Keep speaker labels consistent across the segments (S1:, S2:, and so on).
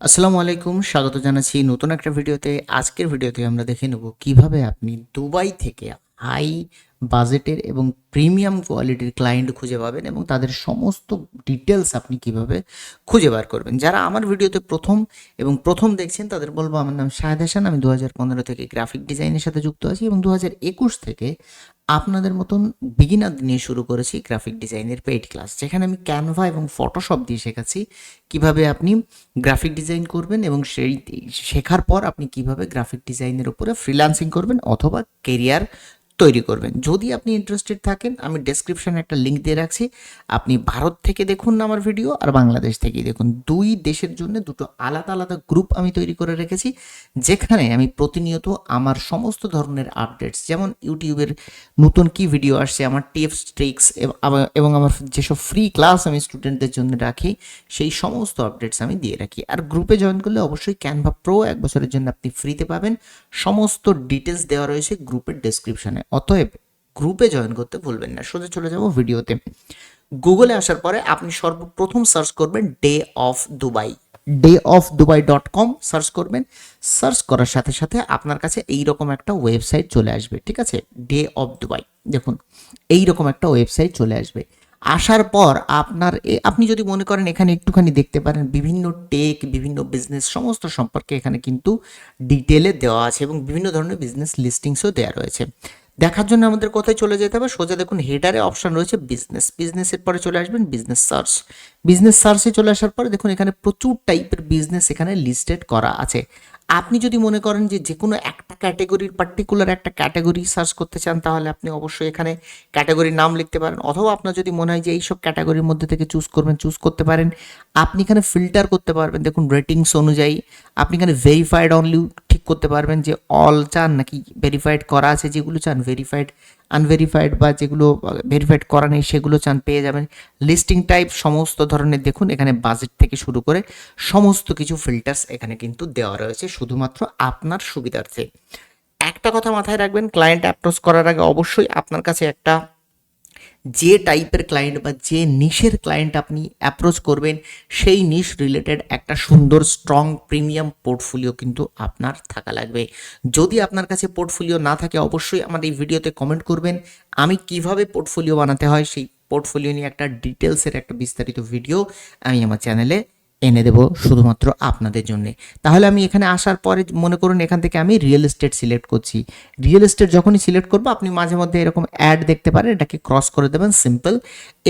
S1: আসসালামু আলাইকুম, স্বাগত জানাচ্ছি নতুন একটা ভিডিওতে। আজকের ভিডিওতে আমরা দেখে নেব কীভাবে আপনি দুবাই থেকে হাই বাজেটের এবং প্রিমিয়াম কোয়ালিটির ক্লায়েন্ট খুঁজে পাবেন এবং তাদের সমস্ত ডিটেলস আপনি কীভাবে খুঁজে বার করবেন। যারা আমার ভিডিওতে প্রথম এবং প্রথম দেখছেন, তাদের বলব, আমার নাম শাহেদ হাসান, আমি দু হাজার পনেরো থেকে গ্রাফিক ডিজাইনের সাথে যুক্ত আছি এবং দু হাজার একুশ থেকে আপনাদের মতন বিগিনার নিয়ে শুরু করেছি গ্রাফিক ডিজাইনের পেইড ক্লাস যেখানে আমি ক্যানভা এবং ফটোশপ দিয়ে শেখাচ্ছি কীভাবে আপনি গ্রাফিক ডিজাইন করবেন এবং সেই শেখার পর আপনি কীভাবে গ্রাফিক ডিজাইনের উপরে ফ্রিল্যান্সিং করবেন অথবা কেরিয়ার তৈরি করবেন। যদি আপনি ইন্টারেস্টেড থাকেন, আমি ডেসক্রিপশানে একটা লিঙ্ক দিয়ে রাখছি। আপনি ভারত থেকে দেখুন না আমার ভিডিও আর বাংলাদেশ থেকেই দেখুন। দুই দেশের জন্য দুটো আলাদা আলাদা গ্রুপ আমি তৈরি করে রেখেছি, যেখানে আমি প্রতিনিয়ত আমার সমস্ত ধরনের আপডেটস যেমন ইউটিউবের নতুন কি ভিডিও আসছে, আমার টিপস ট্রিক্স এবং আমার যেসব ফ্রি ক্লাস আমি স্টুডেন্টদের জন্য রাখি, সেই সমস্ত আপডেটস আমি দিয়ে রাখি। আর গ্রুপে জয়েন করলে অবশ্যই ক্যানভা প্রো এক বছরের জন্য আপনি ফ্রিতে পাবেন। সমস্ত ডিটেলস দেওয়া রয়েছে গ্রুপের ডেসক্রিপশনে অতএব গ্রুপে জয়েন করতে ভুলবেন না। সোজা চলে যাব ভিডিওতে গুগলে আসার পরে আপনি সর্বপ্রথম সার্চ করবেন day of Dubai day of Dubai dot com search করবেন। সার্চ করার সাথে সাথে আপনার কাছে এই রকম একটা ওয়েবসাইট চলে আসবে, ঠিক আছে? ডে অফ দুবাই দেখুন এই রকম একটা ওয়েবসাইট চলে আসবে। আসার পর আপনার আপনি যদি মনে করেন এখানে একটুখানি দেখতে পারেন বিভিন্ন টেক বিভিন্ন বিজনেস সমস্ত সম্পর্কে এখানে কিন্তু ডিটেলে দেওয়া আছে এবং বিভিন্ন ধরনের বিজনেস লিস্টিংসও দেওয়া রয়েছে। দেখার জন্য আমাদের কোথায় চলে যেতে হবে? সোজা দেখুন হেডারে অপশন রয়েছে বিজনেস বিজনেসের পরে চলে আসবেন বিজনেস সার্চ বিজনেস সার্চে চলে আসার পরে দেখুন, এখানে প্রচুর টাইপের বিজনেস এখানে লিস্টেড করা আছে। আপনি যদি মনে করেন যে যে কোনো একটা ক্যাটাগরির পার্টিকুলার একটা ক্যাটাগরি সার্চ করতে চান, তাহলে আপনি অবশ্যই এখানে ক্যাটাগরির নাম লিখতে পারেন। অথবা আপনার যদি মনে হয় যে এইসব ক্যাটাগরির মধ্যে থেকে চুজ করবেন চুজ করতে পারেন। আপনি এখানে ফিল্টার করতে পারবেন। দেখুন রেটিংস অনুযায়ী আপনি এখানে ভেরিফাইড অনলি ঠিক করতে পারবেন যে অল চান নাকি ভেরিফাইড করা আছে, যেগুলো চান ভেরিফাইড আনভেরিফাইড বা যেগুলো ভেরিফাইড করা নেই, সেগুলো চান পেয়ে যাবেন। লিস্টিং টাইপ সমস্ত ধরনের দেখুন, এখানে বাজেট থেকে শুরু করে সমস্ত কিছু ফিল্টার্স এখানে কিন্তু দেওয়া রয়েছে, শুধুমাত্র আপনার সুবিধার্থে। একটা কথা মাথায় রাখবেন ক্লায়েন্ট অ্যাপ্রোচ করার আগে অবশ্যই আপনার কাছে একটা যে টাইপের ক্লায়েন্ট বা যে নিশের ক্লায়েন্ট আপনি অ্যাপ্রোচ করবেন, সেই নিশ রিলেটেড একটা সুন্দর স্ট্রং প্রিমিয়াম পোর্টফোলিও কিন্তু আপনার থাকা লাগবে। যদি আপনার কাছে পোর্টফোলিও না থাকে, অবশ্যই আমার এই ভিডিওতে কমেন্ট করবেন, আমি কীভাবে পোর্টফোলিও বানাতে হয়, সেই পোর্টফোলিও নিয়ে একটা ডিটেলসের একটা বিস্তারিত ভিডিও আমি আমার চ্যানেলে এনে দেব শুধুমাত্র আপনাদের জন্য। তাহলে আমি এখানে আসার পরে মনে করুন এখান থেকে আমি রিয়েল এস্টেট সিলেক্ট করছি। রিয়েল এস্টেট যখনই সিলেক্ট করব, আপনি মাঝে মধ্যে এরকম অ্যাড দেখতে পারেন, এটাকে ক্রস করে দেবেন সিম্পল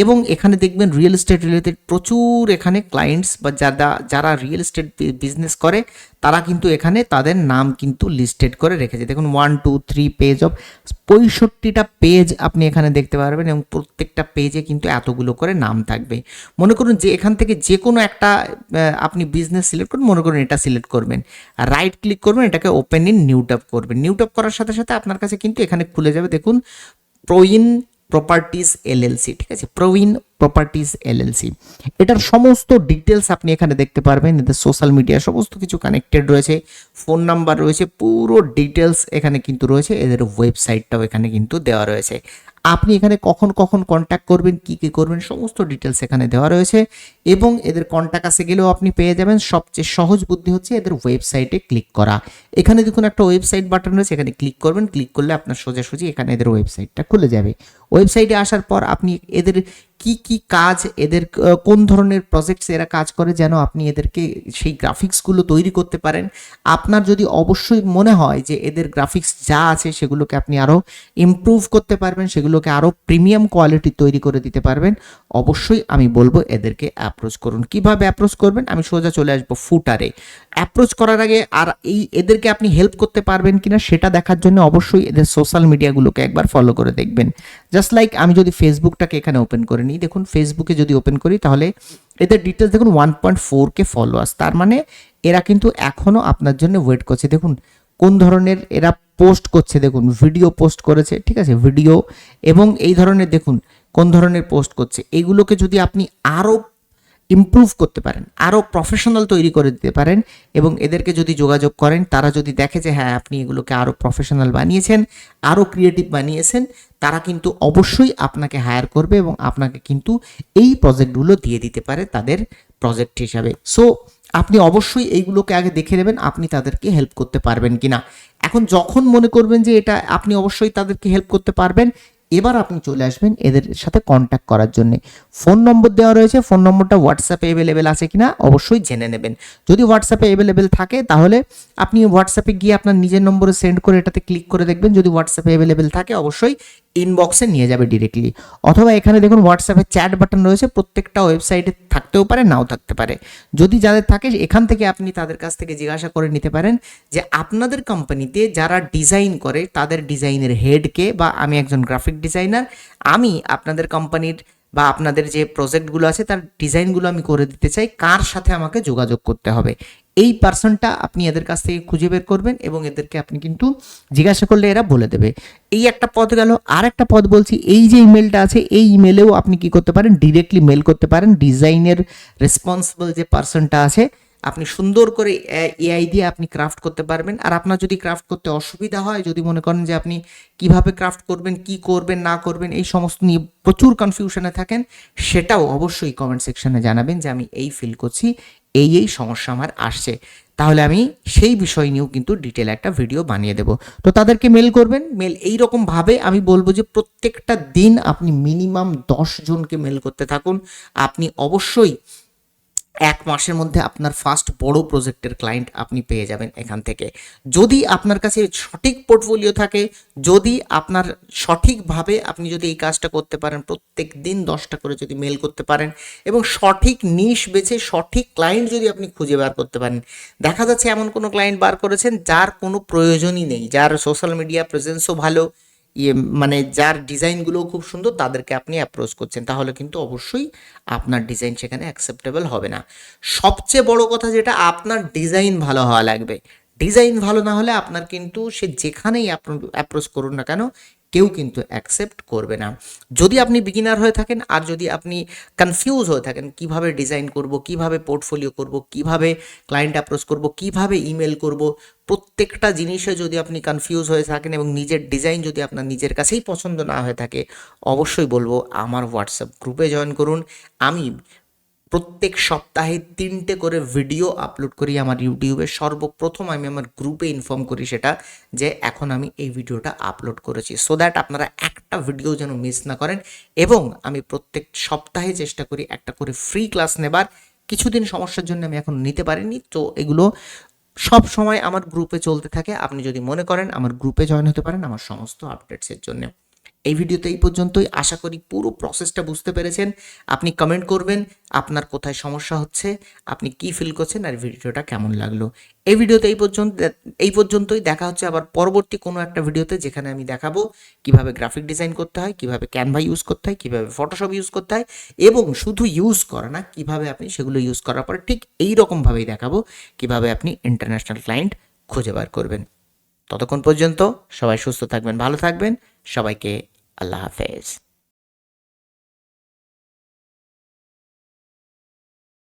S1: এবং এখানে দেখবেন রিয়েল এস্টেট রিলেটেড প্রচুর এখানে ক্লায়েন্টস বা যারা যারা রিয়েল এস্টেট বিজনেস করে তারা কিন্তু এখানে তাদের নাম কিন্তু লিস্টেড করে রেখেছে। দেখুন one two three page of পঁয়ষট্টিটা page আপনি এখানে দেখতে পারবেন এবং প্রত্যেকটা পেজে কিন্তু এতগুলো করে নাম থাকবে। মনে করুন যে এখান থেকে যে কোনো একটা আপনি বিজনেস সিলেক্ট করুন, মনে করুন এটা সিলেক্ট করবেন। রাইট ক্লিক করবেন, এটাকে ওপেন ইন নিউ ট্যাব করবেন। নিউ ট্যাব করার সাথে সাথে আপনার কাছে কিন্তু এখানে খুলে যাবে। দেখুন প্রোইন প্রপার্টিস এলএলসি ঠিক আছে? প্রবীণ প্রপার্টিস এলএলসি এটার সমস্ত ডিটেলস আপনি এখানে দেখতে পারবেন। এদের সোশ্যাল মিডিয়া সমস্ত কিছু কানেক্টেড রয়েছে। ফোন নাম্বার রয়েছে, পুরো ডিটেলস এখানে কিন্তু রয়েছে। এদের ওয়েবসাইটটাও এখানে কিন্তু দেওয়া রয়েছে। আপনি এখানে কখন কখন কন্ট্যাক্ট করবেন, কি কি করবেন, সমস্ত ডিটেলস এখানে দেওয়া রয়েছে। এবং এদের কন্ট্যাক্ট কাছে গেলেও আপনি পেয়ে যাবেন। সবচেয়ে সহজ বুদ্ধি হচ্ছে এদের ওয়েবসাইটে ক্লিক করা। এখানে দেখুন একটা ওয়েবসাইট বাটন রয়েছে, এখানে ক্লিক করবেন। ক্লিক করলে আপনার সোজাসুজি এখানে এদের ওয়েবসাইটটা খুলে যাবে। ওয়েবসাইটে আসার পর আপনি এদের কি কি কাজ, এদের কোন ধরনের প্রজেক্টস এরা কাজ করে যেন আপনি এদেরকে সেই গ্রাফিক্সগুলো তৈরি করতে পারেন। আপনার যদি অবশ্যই মনে হয় যে এদের গ্রাফিক্স যা আছে সেগুলোকে আপনি আরও ইমপ্রুভ করতে পারবেন, সেগুলোকে আরও প্রিমিয়াম কোয়ালিটি তৈরি করে দিতে পারবেন, অবশ্যই আমি বলব এদেরকে অ্যাপ্রোচ করুন। কীভাবে অ্যাপ্রোচ করবেন? আমি সোজা চলে আসব ফুটারে অ্যাপ্রোচ করার আগে আর এই এদেরকে আপনি হেল্প করতে পারবেন কিনা সেটা দেখার জন্য অবশ্যই এদের সোশ্যাল মিডিয়াগুলোকে একবার ফলো করে দেখবেন। জাস্ট লাইক আমি যদি ফেসবুকটাকে এখানে ওপেন করে নিই, দেখুন ফেসবুকে যদি ওপেন করি, তাহলে এদের ডিটেলস দেখুন one point four K followers তার মানে এরা কিন্তু এখনও আপনার জন্য ওয়েট করছে। দেখুন কোন ধরনের এরা পোস্ট করছে, দেখুন ভিডিও পোস্ট করেছে, ঠিক আছে? ভিডিও এবং এই ধরনের দেখুন কোন ধরনের পোস্ট করছে। এগুলোকে যদি আপনি আরও ইমপ্রুভ করতে পারেন আরও প্রফেশনাল তৈরি করে দিতে পারেন এবং এদেরকে যদি যোগাযোগ করেন, তারা যদি দেখে যে হ্যাঁ আপনি এগুলোকে আরও প্রফেশনাল বানিয়েছেন আরও ক্রিয়েটিভ বানিয়েছেন, তারা কিন্তু অবশ্যই আপনাকে হায়ার করবে এবং আপনাকে কিন্তু এই প্রজেক্টগুলো দিয়ে দিতে পারে তাদের প্রজেক্ট হিসাবে। সো আপনি অবশ্যই এইগুলোকে আগে দেখে নেবেন, আপনি তাদেরকে হেল্প করতে পারবেন কি না এখন যখন মনে করবেন যে এটা, আপনি অবশ্যই তাদেরকে হেল্প করতে পারবেন এবার আপনি চলে আসবেন এদের সাথে কন্ট্যাক্ট করার জন্য। ফোন নম্বর দেওয়া রয়েছে ফোন নম্বরটা হোয়াটসঅ্যাপে অ্যাভেলেবেল আছে কিনা অবশ্যই জেনে নেবেন। যদি হোয়াটসঅ্যাপে অ্যাভেলেবেল থাকে, তাহলে আপনি হোয়াটসঅ্যাপে গিয়ে আপনার নিজের নম্বরে সেন্ড করে এটাতে ক্লিক করে দেখবেন। যদি হোয়াটসঅ্যাপে অ্যাভেলেবেল থাকে, অবশ্যই ইনবক্সে নিয়ে যাবে ডিরেক্টলি অথবা এখানে দেখুন হোয়াটসঅ্যাপে চ্যাট বাটন রয়েছে, প্রত্যেকটা ওয়েবসাইটে থাকতেও পারে, নাও থাকতে পারে। যদি যাদের থাকে, এখান থেকে আপনি তাদের কাছ থেকে জিজ্ঞাসা করে নিতে পারেন যে, আপনাদের কোম্পানিতে যারা ডিজাইন করে, তাদের ডিজাইনের হেডকে বা আমি একজন গ্রাফিক ডিজাইনার আমি আপনাদের কোম্পানির বা আপনাদের যে প্রজেক্টগুলো আছে, তার ডিজাইনগুলো আমি করে দিতে চাই। কার সাথে আমাকে যোগাযোগ করতে হবে? এই পার্সনটা আপনি এদের কাছ থেকে খুঁজে বের করবেন এবং এদেরকে আপনি কিন্তু জিজ্ঞাসা করলে এরা বলে দেবে। এই একটা পদ গেল। আর একটা পদ বলছি, এই যে ইমেলটা আছে, এই ইমেলেও আপনি কি করতে পারেন? ডিরেক্টলি মেল করতে পারেন। ডিজাইনের রেসপন্সিবল যে পার্সনটা আছে আপনি সুন্দর করে এআই দিয়ে আপনি ক্রাফট করতে পারবেন। আর আপনার যদি ক্রাফট করতে অসুবিধা হয়, যদি মনে করেন যে আপনি কীভাবে ক্রাফট করবেন, কি করবেন, না করবেন, এই সমস্ত নিয়ে প্রচুর কনফিউশনে থাকেন, সেটাও অবশ্যই কমেন্ট সেকশনে জানাবেন যে আমি এই ফিল করছি, এই এই সমস্যা আমার আসছে। তাহলে আমি সেই বিষয় নিয়েও কিন্তু ডিটেল একটা ভিডিও বানিয়ে দেব। তো তাদেরকে মেল করবেন। মেল এই রকম ভাবে আমি বলব যে প্রত্যেকটা দিন আপনি মিনিমাম দশ জনকে মেল করতে থাকুন। আপনি অবশ্যই এক মাসের মধ্যে আপনার ফার্স্ট বড় প্রজেক্টের ক্লায়েন্ট আপনি পেয়ে যাবেন এখান থেকে। যদি আপনার কাছে সঠিক পোর্টফোলিও থাকে, যদি আপনার সঠিকভাবে আপনি যদি এই কাজটা করতে পারেন, প্রত্যেক দিন দশটা করে যদি মেল করতে পারেন এবং সঠিক নিশ বেছে সঠিক ক্লায়েন্ট যদি আপনি খুঁজে বার করতে পারেন, দেখা যাচ্ছে এমন কোনো ক্লায়েন্ট বার করেছেন যার কোনো প্রয়োজনই নেই, যার সোশ্যাল মিডিয়া প্রেজেন্সও ভালো ইয়ে মানে যার ডিজাইনগুলো খুব সুন্দর তাদেরকে আপনি অ্যাপ্রোচ করছেন। তাহলে কিন্তু অবশ্যই আপনার ডিজাইন সেখানে অ্যাকসেপ্টেবল হবে না। সবচেয়ে বড় কথা যেটা, আপনার ডিজাইন ভালো হওয়া লাগবে। ডিজাইন ভালো না হলে আপনার কিন্তু সে যেখানেই অ্যাপ্রোচ করুন না কেন কেউ কিন্তু অ্যাকসেপ্ট করবে না। যদি আপনি বিগিনার হয়ে থাকেন আর যদি আপনি কনফিউজ হয়ে থাকেন, কীভাবে ডিজাইন করব, কীভাবে পোর্টফোলিও করব, কীভাবে ক্লায়েন্ট অ্যাপ্রোচ করব, কীভাবে ইমেল করব, প্রত্যেকটা জিনিসে যদি আপনি কনফিউজ হয়ে থাকেন এবং নিজের ডিজাইন যদি আপনার নিজের কাছেই পছন্দ না হয়ে থাকে, অবশ্যই বলব আমার হোয়াটসঅ্যাপ গ্রুপে জয়েন করুন। আমি প্রত্যেক সপ্তাহে তিনটে করে ভিডিও আপলোড করি আমার ইউটিউবে সর্বপ্রথম আমি আমার গ্রুপে ইনফর্ম করি সেটা যে এখন আমি এই ভিডিওটা আপলোড করেছি। সো দ্যাট আপনারা একটা ভিডিও যেন মিস না করেন এবং আমি প্রত্যেক সপ্তাহে চেষ্টা করি একটা করে ফ্রি ক্লাস নেবার। কিছুদিন সমস্যার জন্য আমি এখন নিতে পারিনি। তো এগুলো সব সময় আমার গ্রুপে চলতে থাকে। আপনি যদি মনে করেন আমার গ্রুপে জয়েন হতে পারেন আমার সমস্ত আপডেটসের জন্য। এই ভিডিওতে এই পর্যন্তই। আশা করি পুরো প্রসেসটা বুঝতে পেরেছেন। আপনি কমেন্ট করবেন, আপনার কোথায় সমস্যা হচ্ছে, আপনি কি ফিল করছেন আর ভিডিওটা কেমন লাগল। এই ভিডিওতে এই পর্যন্ত, এই পর্যন্তই। দেখা হচ্ছে আবার পরবর্তী কোনো একটা ভিডিওতে যেখানে আমি দেখাবো কীভাবে গ্রাফিক ডিজাইন করতে হয়, কীভাবে ক্যানভা ইউজ করতে হয়, কীভাবে ফটোশপ ইউজ করতে হয় এবং শুধু ইউজ করা না, কীভাবে আপনি সেগুলো ইউজ করার পরে ঠিক এই রকমভাবেই দেখাবো, কীভাবে আপনি ইন্টারন্যাশনাল ক্লায়েন্ট খুঁজে বার করবেন। ততক্ষণ পর্যন্ত সবাই সুস্থ থাকবেন ভালো থাকবেন। সবাইকে আল্লাহ হাফেজ।